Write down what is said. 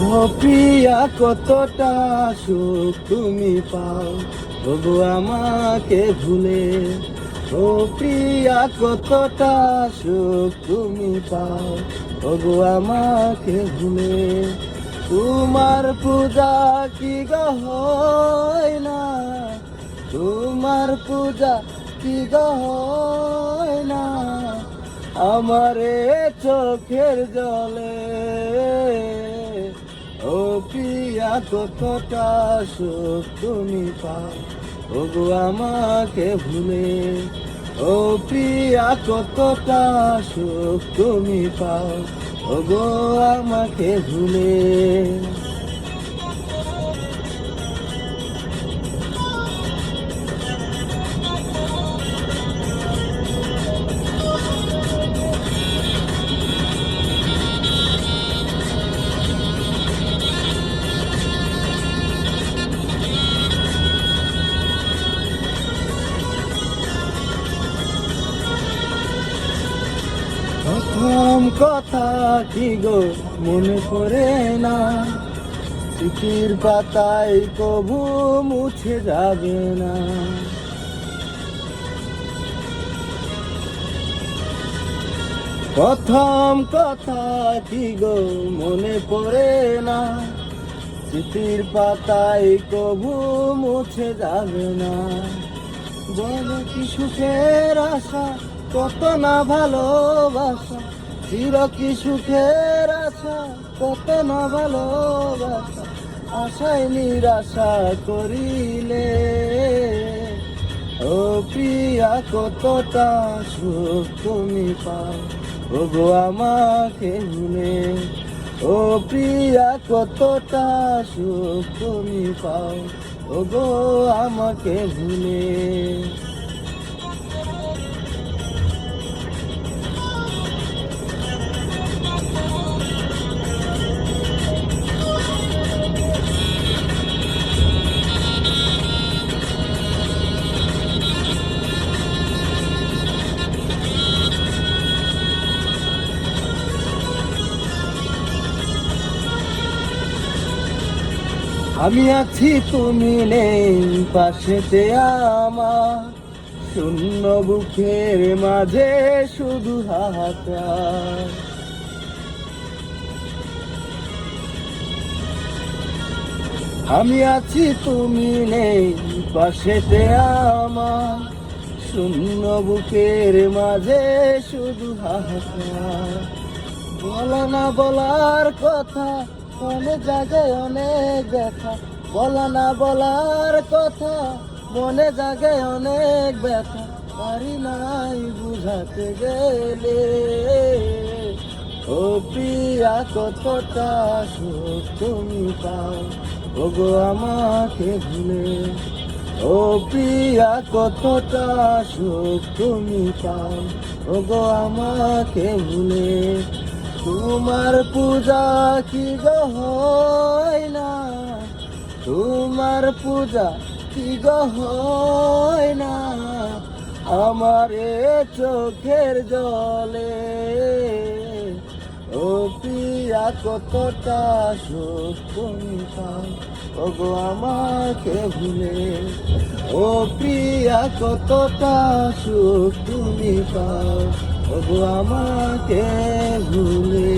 ও প্রিয়া, কতটা সুখ তুমি পাও? তবু আমাকে ভুলে, ও প্রিয়া, কতটা সুখ তুমি পাও? তবু আমাকে ভুলে, তোমার পূজা কি গো হয় না? তোমার পূজা কি গো হয় না? আমারে চোখের জলে কতটা সুখ তুমি পাও। ওগো আমাকে ভুলে, ও প্রিয়া কতটা সুখ তুমি পাও। ওগো আমাকে ভুলে। প্রথম কথা কি গো? মনে পড়ে না। স্মৃতির পাতায় কবু মুছে যাবে না। প্রথম কথা কি গো? মনে পড়ে না। স্মৃতির পাতায় কবু মুছে যাবে না। বলো কি সুখের আশা? কত না ভালোবাসা। চির কি সুখের আশা, কত না ভালোবাসা, আশায় নিরাশা করিলে। ও প্রিয়া, কতটা সুখ তুমি পাও ও গো আমাকে ভুলে ও প্রিয়া, কতটা সুখ তুমি পাও ও গো আমাকে ভুলে আমি আছি তুমি নেই পাশেতে আমার। শূন্য বুকের মাঝে শুধু হাহাকার। আমি আছি তুমি নেই পাশেতে আমার। শূন্য বুকের মাঝে শুধু হাহাকার। বলা না বলার কথা অনেক জায়গায় অনেক ব্যথা। বলা না বলার কথা, মনে জায়গায় অনেক ব্যথা। পারি নাই বুঝাতে গেলে। ও প্রিয়া, কতটা সুখ তুমি পাও? ওগো আমাকে ভুলে। ও প্রিয়া, কতটা সুখ তুমি পাও? ওগো আমাকে ভুলে। তোমার পূজা কি হয় না? তোমার পূজা কি গো হয় না? আমার চোখের জলে ও প্রিয়া কতটা সুখ ওগো আমাকে ভুলে ও প্রিয়া কতটা সুখ তুমি পাও তবু আমাকে ভুলে